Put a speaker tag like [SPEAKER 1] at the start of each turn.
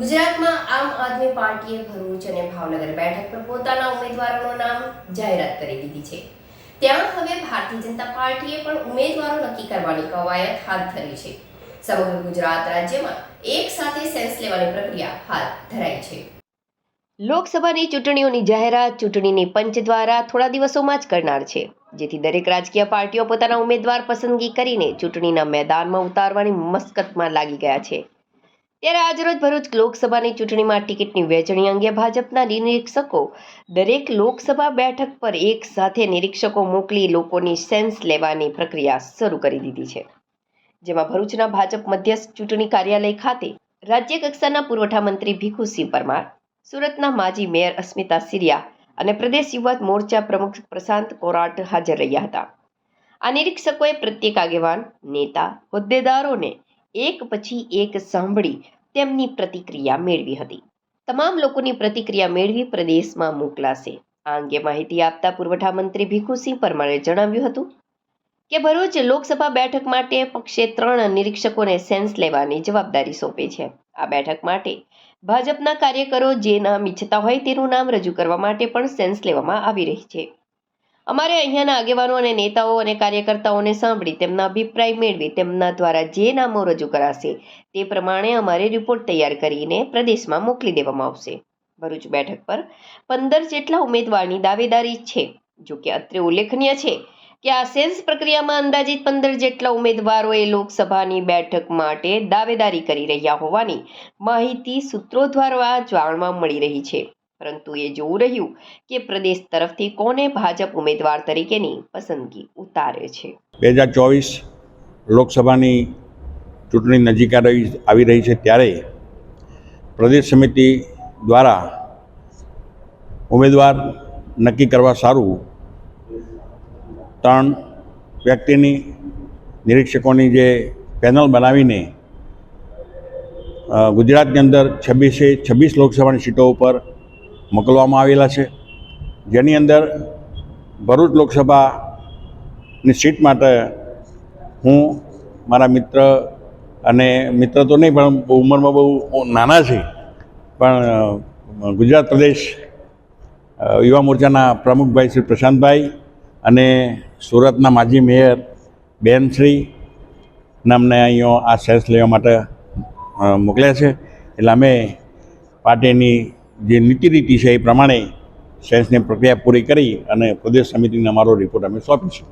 [SPEAKER 1] ગુજરાતમાં આમ આદમી પાર્ટીએ ભરૂચ અને ભાવનગર બેઠક પર પોતાના ઉમેદવારોનું નામ જાહેરાત કરી દીધી છે. ત્યાં હવે ભારતીય જનતા પાર્ટીએ પણ ઉમેદવારો નક્કી કરવાની કવાયત હાથ ધરી છે. સમગ્ર ગુજરાત રાજ્યમાં એક સાથે સેન્સ લેવાની પ્રક્રિયા હાથ ધરાઈ છે. લોકસભાની ચૂંટણીઓની જાહેરાત ચૂંટણીની પંચ દ્વારા થોડા દિવસોમાં જ કરનાર છે. જેથી દરેક રાજકીય પાર્ટીઓ પોતાના ઉમેદવાર પસંદગી કરીને ચૂંટણીના મેદાનમાં ઉતારવાની મસ્કતમાં લાગી ગયા છે. ત્યારે આજરોજ ભરૂચ લોકસભાની ચૂંટણીમાં ટિકિટની વહેંચણી અંગે ભાજપના નિરીક્ષકો દરેક લોકસભા બેઠક પર એક સાથે નિરીક્ષકો મોકલી લોકોની સેન્સ લેવાની પ્રક્રિયા શરૂ કરી દીધી છે. જેમાં ભરૂચના ભાજપ મધ્યસ્થ ચૂંટણી કાર્યાલય ખાતે રાજ્ય કક્ષાના પુરવઠા મંત્રી ભીખુસિંહ પરમાર, સુરતના માજી મેયર અસ્મિતા સિરિયા અને પ્રદેશ યુવા મોરચા પ્રમુખ પ્રશાંત કોરાટ હાજર રહ્યા હતા. આ નિરીક્ષકોએ પ્રત્યેક આગેવાન, નેતા, હોદ્દેદારોને એક પછી એક સાંભળી તેમની પ્રતિક્રિયા મેળવી હતી. તમામ લોકોની પ્રતિક્રિયા મેળવી પ્રદેશમાં મોકલાશે. આ અંગે માહિતી આપતા પુરવઠા મંત્રી ભીખુસિંહ પરમારે જણાવ્યું હતું કે ભરૂચ લોકસભા બેઠક માટે પક્ષે ત્રણ નિરીક્ષકોને સેન્સ લેવાની જવાબદારી સોંપે છે. આ બેઠક માટે ભાજપના કાર્યકરો જે નામ ઈચ્છતા હોય તેનું નામ રજૂ કરવા માટે પણ સેન્સ લેવામાં આવી રહી છે. અમારે અહીંયાના આગેવાનો અને નેતાઓ અને કાર્યકર્તાઓને સાંભળી તેમના અભિપ્રાય મેળવી તેમના દ્વારા જે નામો રજૂ કરાશે તે પ્રમાણે અમારે રિપોર્ટ તૈયાર કરીને પ્રદેશમાં મોકલી દેવામાં આવશે. ભરૂચ બેઠક પર પંદર જેટલા ઉમેદવારની દાવેદારી છે. જો કે અત્રે ઉલ્લેખનીય છે કે આ સેન્સ પ્રક્રિયામાં અંદાજિત પંદર જેટલા ઉમેદવારોએ લોકસભાની બેઠક માટે દાવેદારી કરી રહ્યા હોવાની માહિતી સૂત્રો દ્વારા જાણવા મળી રહી છે. પરંતુ એ જોવું રહ્યું કે પ્રદેશ તરફથી કોને ભાજપ ઉમેદવાર તરીકેની પસંદગી ઉતારે છે.
[SPEAKER 2] બે હજાર ચોવીસ લોકસભાની ચૂંટણી નજીક આવી રહી છે ત્યારે પ્રદેશ સમિતિ દ્વારા ઉમેદવાર નક્કી કરવા સારું ત્રણ વ્યક્તિની નિરીક્ષકોની જે પેનલ બનાવીને ગુજરાતની અંદર છવ્વીસે છવ્વીસ લોકસભાની સીટો ઉપર મોકલવામાં આવેલા છે. જેની અંદર ભરૂચ લોકસભાની સીટ માટે હું, મારા મિત્ર અને મિત્ર તો નહીં, પણ ઉંમરમાં બહુ નાના છે. પણ ગુજરાત પ્રદેશ યુવા મોરચાના પ્રમુખભાઈ શ્રી પ્રશાંતભાઈ અને સુરતના માજી મેયર બેનશ્રી નામને અહીંયા આ સેન્સ લેવા માટે મોકલ્યા છે. એટલે અમે પાર્ટીની જે નીતિ રીતિ છે એ પ્રમાણે સેન્સની પ્રક્રિયા પૂરી કરી અને પ્રદેશ સમિતિને અમારો રિપોર્ટ અમે સોંપીશું.